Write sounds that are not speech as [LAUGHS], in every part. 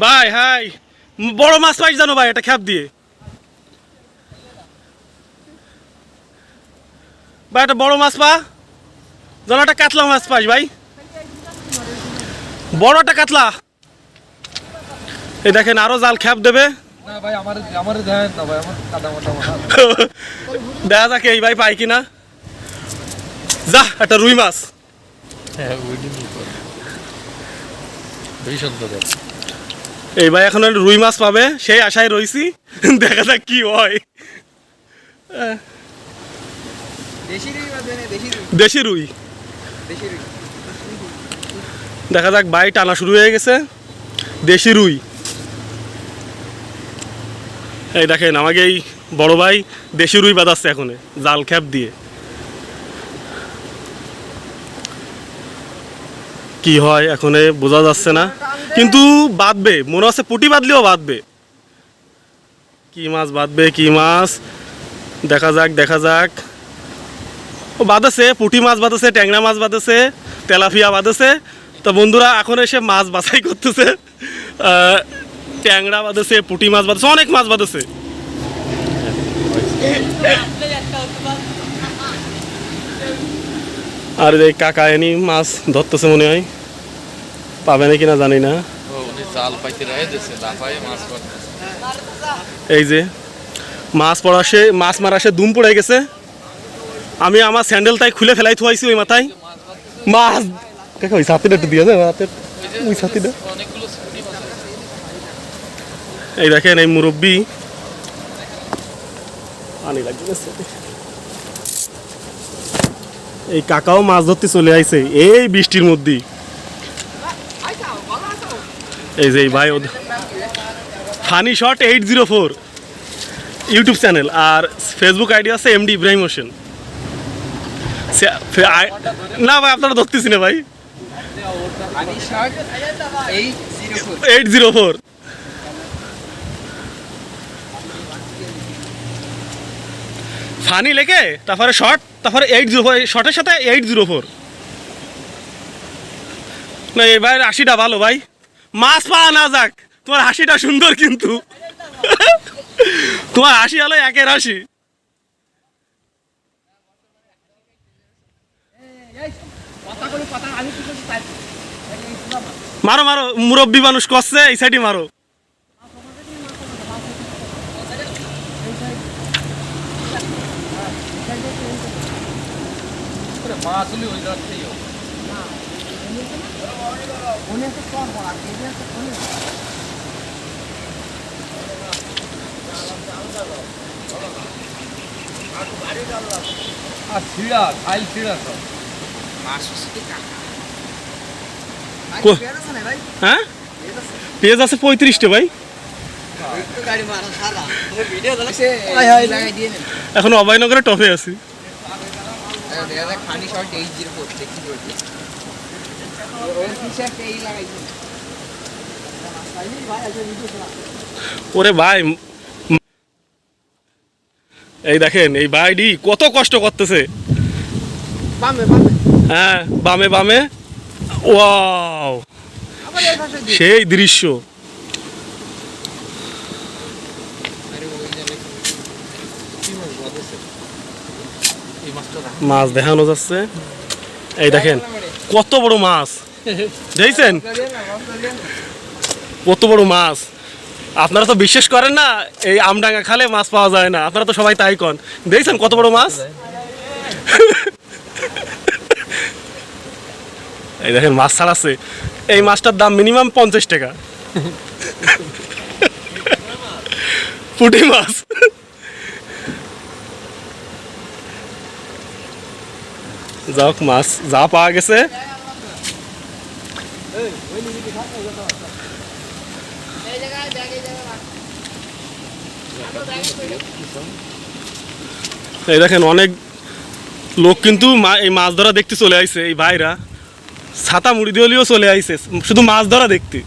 ভাই হাই। বড় মাছ পাইছ জানো ভাই এটা খ্যাপ দিয়ে। ভাই একটা বড় মাছ পা। জানো একটা কাতলা মাছ পাইস ভাই। বড় একটা কাতলা। এই দেখেন আরও জাল খ্যাপ দেবে। দেখা যাক এই ভাই পাই কিনা। যা একটা রুই মাছ। হ্যাঁ সুন্দর এই ভাই এখন রুই মাছ পাবে সেই আশায় রইছি দেখা যাক কি হয়। দেশি রুই দেখা যাক ভাই টানা শুরু হয়ে গেছে। দেশি রুই। এই দেখেন আমাকে এই বড় ভাই দেশি রুই বাঁধাচ্ছে এখন জাল খ্যাপ দিয়ে। কি হয় এখন বোঝা যাচ্ছে না। কিন্তু বাঁধবে, মনে হচ্ছে পুটি বাঁধলেও বাঁধবে। কি মাছ বাঁধবে, কি মাছ? দেখা যাক দেখা যাক। ও, বাঁধেছে, পুঁটি মাছ বাঁধেছে, ট্যাংরা মাছ বাঁধেছে, তেলাপিয়া বাঁধেছে। তো বন্ধুরা, এখন এসে মাছ বাছাই করতেছে। ট্যাংরা বাঁধেছে, পুটি মাছ বাঁধেছে, অনেক মাছ বাঁধেছে। আর এই কাকা এনি মাছ ধরতেছে মনে হয়। পাবে নাকি না জানি না। এই যে মাছ পড়া সে মাছ মারা সে দুম পড়ে গেছে। আমি আমার স্যান্ডেল তাই খুলে ফেলাই থুয়াইছি ওই মাথায়। মাছ কাকা ওই ছাতিটা একটু দিয়ে দেবে হাতের ওই ছাতিটা। এই দেখেন এই মুরব্বি। পানি লাগবে এই কাকাও মাছ ধরতে চলে আইছে এই বৃষ্টির মধ্যেই। এই যে ভাই funny shot eight zero four YouTube channel আর ফেসবুক আইডি আছে এমডি ইব্রাহিম হোসেন না ভাই, আপনারা ধরতেছি না ভাই। এইট জিরো ফোর ফানি লেখে, তারপরে শর্ট তারপরে এইট জিরো ফোর শর্টের সাথে এইট জিরো ফোর না ভাই হাসিটা ভালো ভাই। মাছ পাওয়া না যাক, তোমার হাসিটা সুন্দর কিন্তু। তোমার হাসি হলো একের হাসি। মারো মারো, মুরব্বী মানুষ করছে এই সাইডে মারো। মাছ হলে ওই রাত্রেই আর ছিড়া খাইল ছিড়া সব। মাছ কাকা ভাই আছে ভাই হ্যাঁ? পেয়ার আছে পেঁয়াজ আছে পঁয়ত্রিশটা ভাই। গাড়ি মারা সারা ভিডিও চালাচ্ছে হাই হাই লাগাই দিয়ে নেন। এখন অভয়নগরে টপে আছি। ওর ভাই এই দেখেন এই ভাইডি কত কষ্ট করতেছে। হ্যাঁ বামে বামে। ওয়াও দিয়ে সেই দৃশ্য। মাছ দেখানো যাচ্ছে। এই দেখেন, কত বড় মাছ। দেখছেন? কত বড় মাছ। আপনারা তো বিশ্বাস করেন না, এই আমডাঙ্গা খালে মাছ পাওয়া যায় না। আপনারা তো সবাই তাই কন। দেখছেন কত বড় মাছ? এই দেখেন, মাছ ছাড়াচ্ছে। এই মাছটার দাম মিনিমাম পঞ্চাশ টাকা। পুঁটি মাছ। যাক মাছ যা পাওয়া গেছে এই দেখেন অনেক লোক কিন্তু মা- এই মাছ ধরা দেখতে চলে আইছে এই ভাইরা। ছাতা মুড়ি দিয়েও চলে আইছে শুধু মাছ ধরা দেখতে।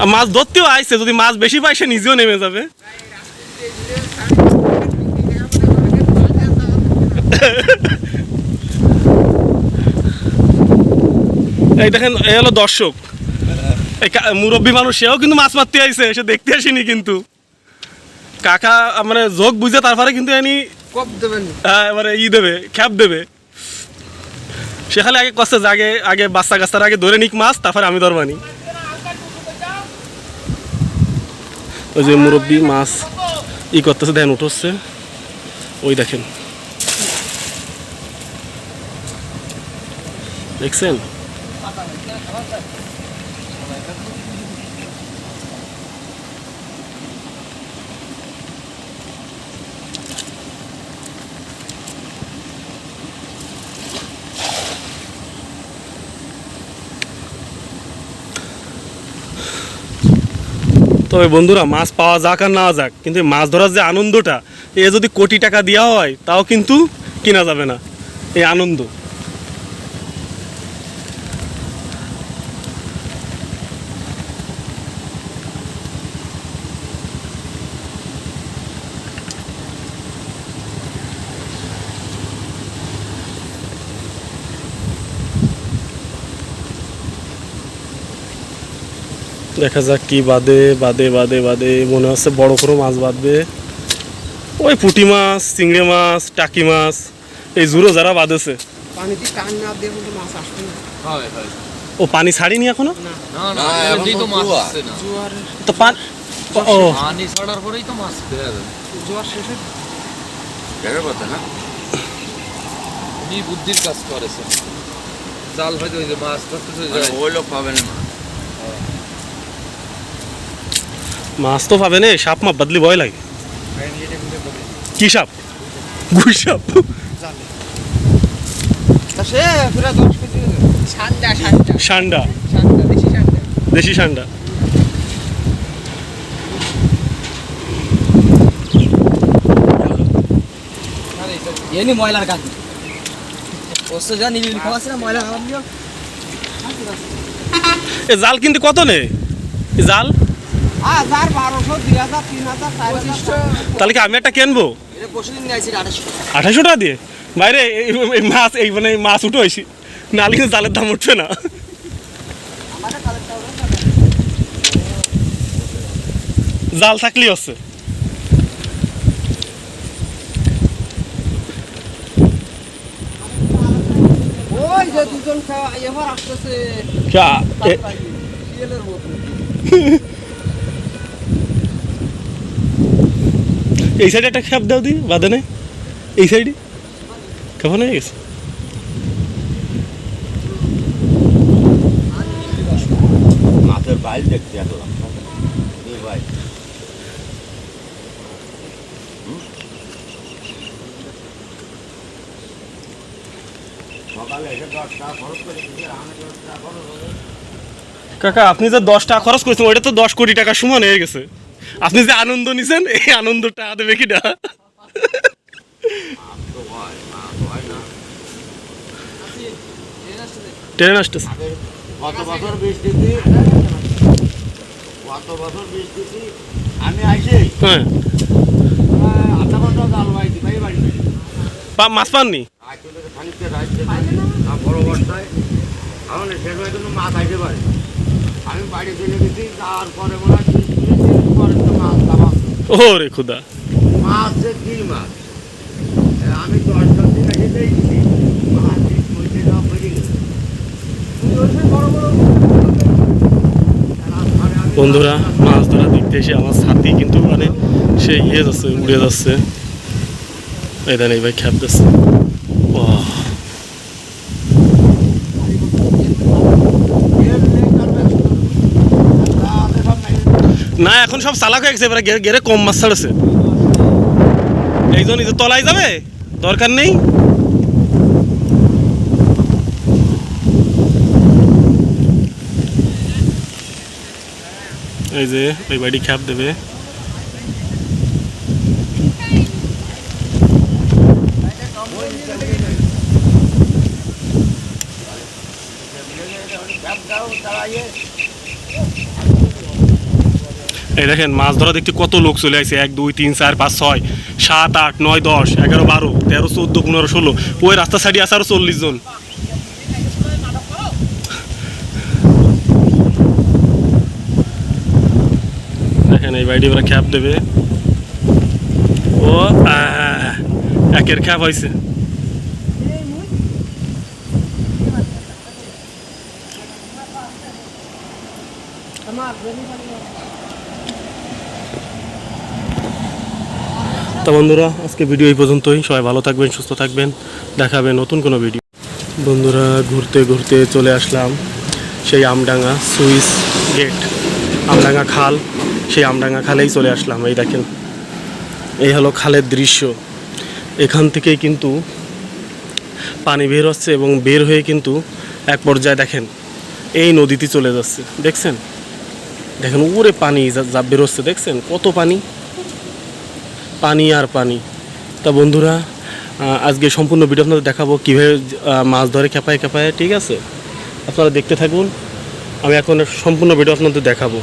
আর মাছ ধরতেও আইছে যদি মাছ বেশি পায় সে নিজেও নেমে যাবে। [LAUGHS] এই দেখেন এই হলো দর্শক। এই মুরব্বী মানুষ সেও কিন্তু মাছ মারতে আইছে সে দেখতে আসেনি কিন্তু। কাকা মানে যোগ বুঝে তারপরে কিন্তু এনি আহ, এবারে ই দেবে খ্যাপ দেবে। সেখানে আগে কষ্ট আগে আগে বাচ্চা কাচ্চার আগে ধরে নিক মাছ তারপরে আমি ধরবানি ওই যে মুরব্বী মাছ ই করতেছে ধ্যান উঠছে ওই দেখেন। দেখছেন? তবে বন্ধুরা, মাছ পাওয়া যাক আর না যাক। কিন্তু মাছ ধরার যে আনন্দটা, এ যদি কোটি টাকা দেওয়া হয়, তাও কিন্তু কেনা যাবে না। এই আনন্দ। দেখা যাক কি বাদে বাদে বাদে বাদে। মনে হচ্ছে বড় করে মাছ বাঁধবে। ওই পুঁটি মাছ চিংড়ি মাছ টাকি মাছ এই জুড়ো যারা বাঁধেছে। হয় হয়। ও পানি ছাড়িনি এখনও? না। না, না এখন এমনি তো তো মাছ জোয়ার। আসছে না। জোয়ার তো ও পানি ছাড়ার পরেই তো মাছ না? বুদ্ধির কাজ করেছে জাল হয়তো ওই যে মাছ ধরতে মানে যায় ওই লোক পাবে না মাছ তো পাবে না সাপ মাপ বাদলি ভয় লাগে। কি সাপ? গুই সাপ। তা সে পুরা দশ সান্ডা সান্ডা। এনি ময়লার কাজ ওসে যা নিবি খাওয়া না ময়লা এ জাল কিন্তু কত নে? জাল? তাহলে কি আমি একটা কিনবো আঠাশশো টাকা। দিয়ে? বাইরে এই এই মাছ এই মানে মাছ উঠে হয়েছি। নাহলে কিন্তু জালের দাম উঠবে না। জাল থাকলেই হচ্ছে। দুজন খাওয়া এবার আসতেছে কা- এ- শিয়ালের মতো এই সাইডে একটা খেপ দাও দি বাদে নেই এই সাইডে। কেমন হয়ে গেছে। মাছের বাইল দেখতে ভাই। টাকা টাকা কাকা আপনি যে দশ টাকা খরচ করেছেন ওইটা তো দশ কোটি টাকার সমান হয়ে গেছে। আপনি যে আনন্দ নিছেন এই আনন্দটা দেবে কি না তো হয় মাছ হয় না ট্রেন আসতেছে। গত বছর বৃষ্টিতে গত বছর বৃষ্টিতে আমি আইসি হ্যাঁ। আধা ঘণ্টা জাল বাইছি ভাই। পা- মাছ পাননি? বড় বর্ষায়। আমার শেষ হয়ে কিন্তু মাছ আইতে পারে। আমি বাড়ি চলে গেছি তারপরে মনে হয় পরে তো মাছ নামা ও রে খুদা মাছ কি মাছ আমি দেখছি। মাছ পয়সা দেওয়া বন্ধুরা মাছ ধরা দেখতে এসে আমার ছাতি কিন্তু মানে সে ইয়ে যাচ্ছে উড়ে যাচ্ছে। এই দেন এই ভাই খ্যাপ দিচ্ছে না, এখন সব চালাক হয়ে গেছে, এবারে গেরে- কম মাছ ছাড়েছে। এই যে তলায় যাবে? দরকার নেই? এই যে, ওই বাড়ি খ্যাপ দেবে। এই দেখেন, মাছ ধরা দেখতে কত লোক চলে আসছে এক, দুই, তিন, চার, পাঁচ, ছয়, সাত, আট, নয়, দশ, এগারো, বারো, তেরো, চোদ্দ, পনেরো, ষোলো। ওই রাস্তা সাইডে আছে আরও চল্লিশ জন। দেখেন, এই বাইডি ওরা খ্যাপ দেবে। ও একের খ্যাপ হয়েছে তো বন্ধুরা, আজকে ভিডিও এই পর্যন্তই। সবাই ভালো থাকবেন, সুস্থ থাকবেন। দেখাবে নতুন কোনো ভিডিও। বন্ধুরা, ঘুরতে ঘুরতে চলে আসলাম সেই আমডাঙ্গা সুইস গেট। আমডাঙ্গা খাল, সেই আমডাঙ্গা খালেই চলে আসলাম। এই দেখেন, এই হলো খালের দৃশ্য। এখান থেকেই কিন্তু পানি বের হচ্ছে এবং বের হয়ে কিন্তু এক পর্যায়ে দেখেন, এই নদীতে চলে যাচ্ছে। দেখছেন? দেখেন উপরে পানি যা- যা বেরোচ্ছে দেখছেন? কত পানি? পানি আর পানি। তা বন্ধুরা আজকে সম্পূর্ণ ভিডিও আপনাদের দেখাবো কীভাবে মাছ ধরে খেপায় খেপায়, ঠিক আছে? আপনারা দেখতে থাকুন। আমি এখন সম্পূর্ণ ভিডিও আপনাদের দেখাবো।